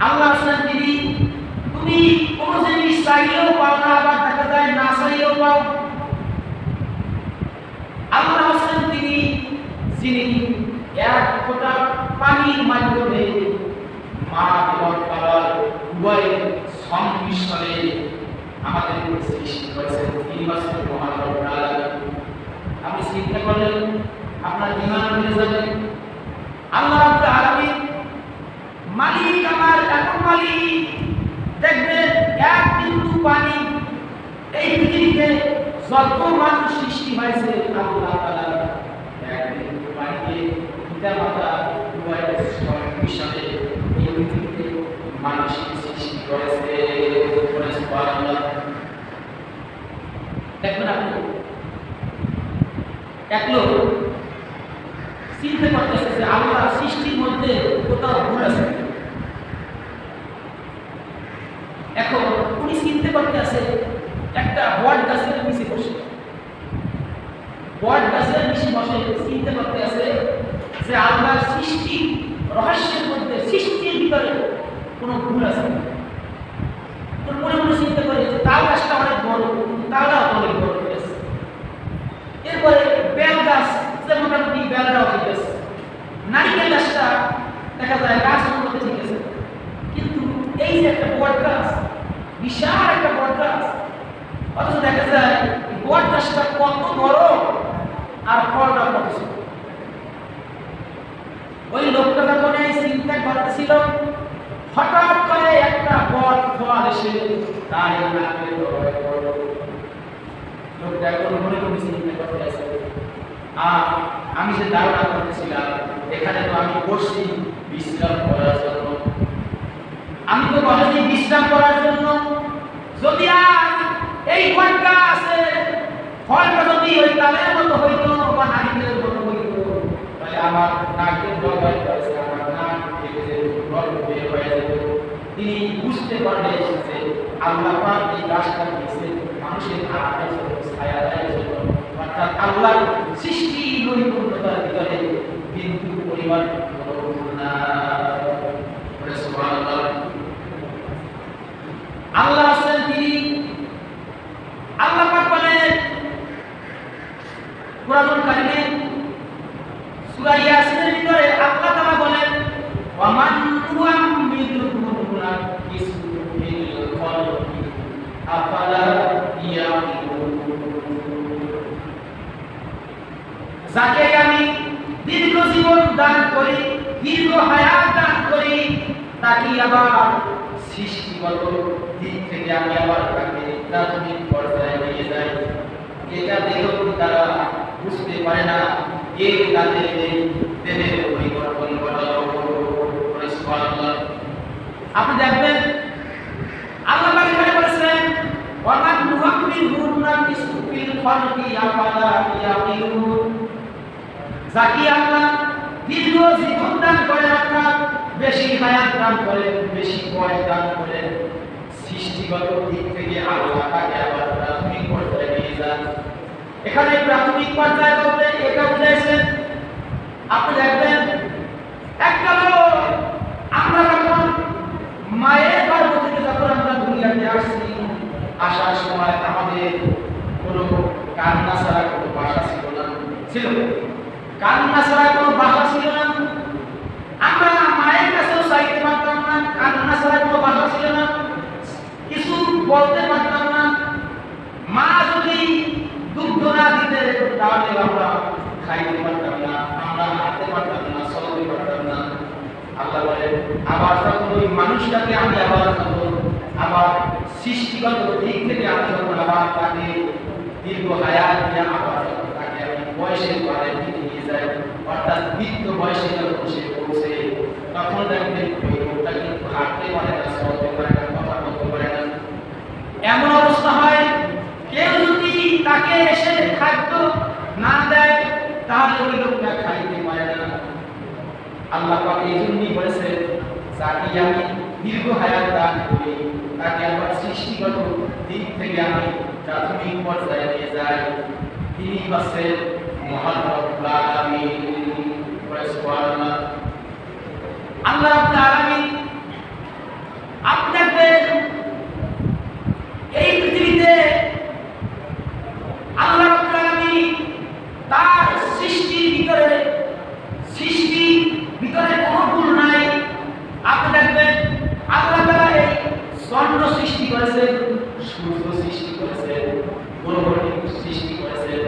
আল্লাহ হাসান তিনি তুমি কোন জিনিস চাইলেও পাও না আবার দেখা যায় না চাইলেও পাও আল্লাহ হাসান তিনি যিনি এক ফোঁটা পানির মাধ্যমে মা এবং বাবার উভয় সংমিশ্রণে আমাদের সৃষ্টি করেছেন তিনি হচ্ছেন মহান। আপনি চিন্তা করলেন আপনার ইমান বেড়ে যাবে আল্লাহ রাব্বুল আলামিন মালিক আমার এমন মালিক দেখবেন এক বিন্দু পানি এই পৃথিবীতে যত মানুষ সৃষ্টি হয়েছে, আল্লাহ তাআলা একদিন বিন্দু পানিতে পিতা মাতা উভয়ের সংমিশ্রণে এই পৃথিবীতে মানুষের সৃষ্টি করেছে। দেখবেন আপনি, এক লোক চিন্তা করতেছে যে আল্লাহ সৃষ্টির মধ্যে কোথাও ভুল আছে এখন উনি চিন্তা করতে আছে একটা বট গাছের নিচে বসে বট গাছের নিচে বসে চিন্তা করতে আছে যে আল্লাহর সৃষ্টি রহস্যের মধ্যে সৃষ্টির ভিতরে কোনো ভুল আছে কিনা। তোর মনে মনে চিন্তা করে যে তাল গাছটা অনেক বড় তালটা অনেক বড় হয়ে আছে এরপরে বেল গাছ যে মোটামুটি বেলটাও ঠিক আছে নারিকেল গাছটা দেখা যায় মধ্যে ঠিক আছে। কিন্তু এই যে একটা বট গাছ, বিশাল একটা বট গাছ, অথচ দেখা যায় এই বট গাছটা কত বড় আর ফলটা কত ছোট ওই লোকটা এই চিন্তা করতেছিল, হঠাৎ করে একটা বট ফল এসে তার। লোকটা এখন মনে মনে চিন্তা করতে আর আমি যে ধারণা করতেছিলাম আমি বসছি বিশ্রাম করার জন্য। আমি তো বলেছি বিশ্রাম করার জন্য যদি আজ এই ফলটা আছে ফলটা যদি ওই তালের মতো হইতো বা নারিকেলের মতো হইতো, তাহলে আমার নাকের ডগায় পড়েছে, আমার নাক যে বের হয়ে যেত। তিনি বুঝতে পারলেন যে আল্লাহ এই গাছটা দিয়েছে মানুষের আরামের জন্য অর্থাৎ আল্লাহর সৃষ্টি নৈপুণ্যতার ভিতরে ভুল নাই। বলে সুবহানাল্লাহ। আল্লাহ আছেন তিনি আল্লাহ পাক বলেন কোরআনুল কারিমে সূরা ইয়াসিনের ভিতরে আল্লাহ তাআলা বলেন ওয়া মান তুআমিলুহু নাকিসু ফিল খালকি আফালা ইয়াকিলুন যাকে আমি দীর্ঘ জীবন দান করি, দীর্ঘ হায়াত দান করি তাকে আবার সৃষ্টিগত দিক থেকে আমি আবার তাকে প্রাথমিক পর্যায়ে নিয়ে যাই। এটা দেখেও তারা বুঝতে পারে না, কে তাদের এই দেহের পরিবর্তন ঘটালো আপনি দেখবেন, আল্লাহ এখানে বলেছেন ওয়ামান নুহাম্মিলহু নাকিসু ফিল খালকি আফালা ইয়াকিলুন? যাকে আল্লাহ দীর্ঘ জীবন দান করে অর্থাৎ বেশি হায়াত দান করেন বেশি বয়স দান করেন সৃষ্টিগত দিক থেকে আল্লাহ আবার প্রাথমিক পর্যায়ে নিয়ে যান। এখানে প্রাথমিক পর্যায়ে বলতে এটা বুঝাইছেন আপনি দেখবেন, একটা লোক, আমরা যখন মায়ের গর্ভ থেকে যখন আমরা দুনিয়াতে আসছি, আসার সময় আমাদের কোনো কান্না ছাড়া কোনো ভাষা ছিল না। ছিল। কান্না ছাড়া কোনো ভাষা ছিল না। আমরা মায়ের কাছেও চাইতে পারতাম না, কান্না ছাড়া কোনো ভাষা ছিল না। কিছু বলতে পারতাম না। মা যদি দুগ্ধ না দিতে তাহলে আমরা খাইতে পারতাম না, আমরা হাঁটতে পারতাম না, চলতে পারতাম না। আল্লাহ বলেন, আবার যখন ওই মানুষটাকে আমি আবার যখন আবার সৃষ্টিগত দিক থেকে আমি যখন আবার তাকে দীর্ঘ হায়াত দিয়ে আবার বয়সের পরে নিয়ে যাই অর্থাৎ বৃদ্ধ বয়সে যখন সে পৌঁছে, তখন দেখবেন ওই কিন্তু হাঁটতে পারে না চলতে পারে না, কথা বলতে পারে না? এমন অবস্থা হয়, কেউ যদি তাকে এসে খাদ্য না দেয়, তাহলে ওই লোকটা খাইতে পারে না। আল্লাহ পাক এই জন্যই বলেছেন, যাকে আমি দীর্ঘ হায়াত দান করি, তাকে আমার সৃষ্টিগত দিক থেকে আমি প্রাথমিক পর্যায়ে নিয়ে যাই। তিনি হচ্ছেন তার সৃষ্টি ভিতরে কোনো নাই। দেখবেন সৃষ্টি করেছেন সূর্য সৃষ্টি করেছেন সৃষ্টি করেছেন।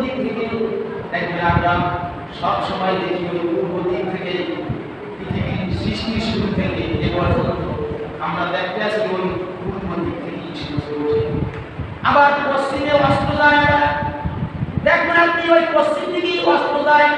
দিক থেকে দেখবেন আমরা সব সময় দেখি পূর্ব দিক থেকে পৃথিবীর সৃষ্টির শুরু থেকে এ আমরা দেখতে আসি ওই পূর্ব দিক থেকে শুরু আবার পশ্চিমে অস্ত যায়। দেখবেন আপনি ওই পশ্চিম দিকেই অস্ত্র যায়